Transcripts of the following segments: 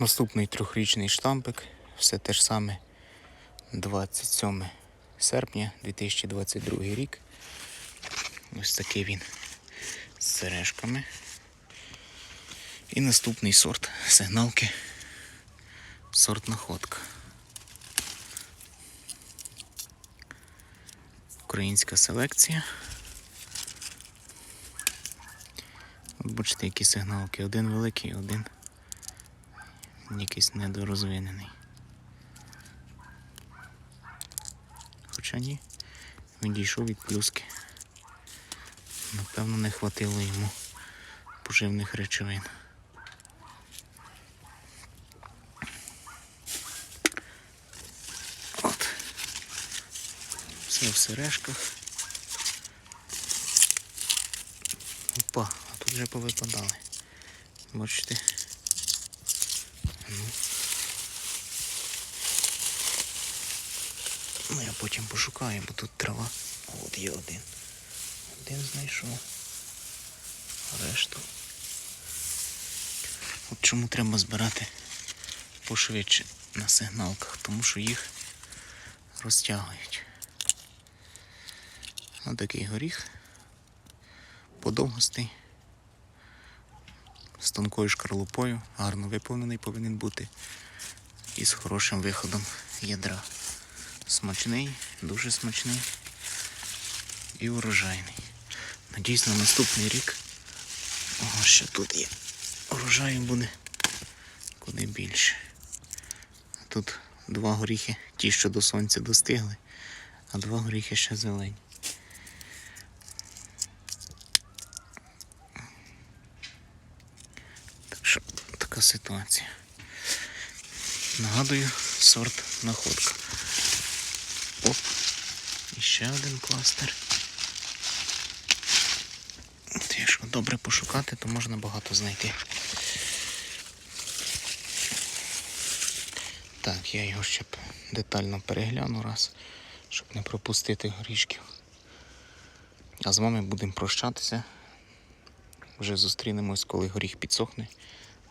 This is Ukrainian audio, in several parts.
Наступний трьохрічний штампик, все те ж саме 27 серпня 2022 рік. Ось такий він з сережками. І наступний сорт сигналки. Сорт находка. Українська селекція. От бачите, які сигналки. Один великий, один якийсь недорозвинений. Хоча ні, він дійшов від плюски. Напевно, не хватило йому поживних речовин. От. Все в сережках. Опа, а тут вже повипадали. Бачите? Ну. Ну, я потім пошукаю, бо тут трава. От є один. Один знайшов. Решту. От чому треба збирати пошвидше на сигналках, тому що їх розтягують. Ось такий горіх. Подовгостий. Тонкою шкарлупою, гарно виповнений повинен бути. І з хорошим виходом ядра. Смачний, дуже смачний і урожайний. Надіюсь, на наступний рік. Ого, що тут є. Урожаю буде куди більше. Тут два горіхи, ті, що до сонця достигли, а два горіхи ще зелені. Так що така ситуація. Нагадую, сорт находка. Оп. І ще один кластер. Якщо добре пошукати, то можна багато знайти. Так, я його ще детально перегляну раз, щоб не пропустити горішків. А з вами будемо прощатися. Вже зустрінемось, коли горіх підсохне.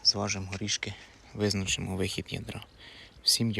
Зважимо горішки, визначимо вихід ядра. Всім дякую.